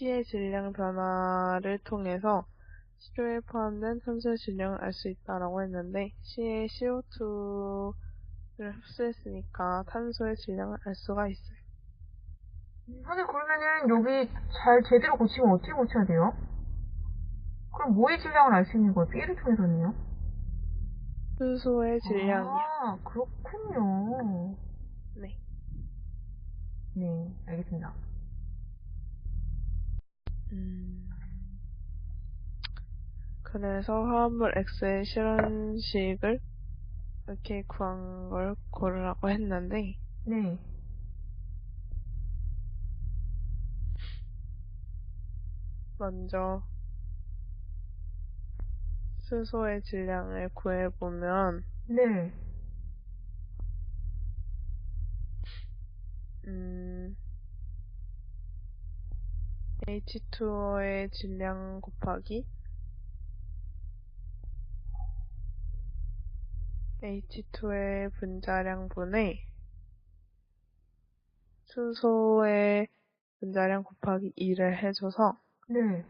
C의 질량 변화를 통해서 시료에 포함된 탄소의 질량을 알 수 있다라고 했는데 C의 CO2를 흡수했으니까 탄소의 질량을 알 수가 있어요. 선생님, 그러면은 여기 잘 제대로 고치면 어떻게 고쳐야 돼요? 그럼 뭐의 질량을 알 수 있는 거예요? B를 통해서는요? 수소의 질량이요. 아, 그렇군요. 네. 네, 알겠습니다. 음, 그래서 화합물 X의 실현식을 이렇게 구한 걸 고르라고 했는데 네. 먼저 수소의 질량을 구해보면 네. H2O의 질량 곱하기 H2의 분자량 분의 수소의 분자량 곱하기 2를 해줘서 네.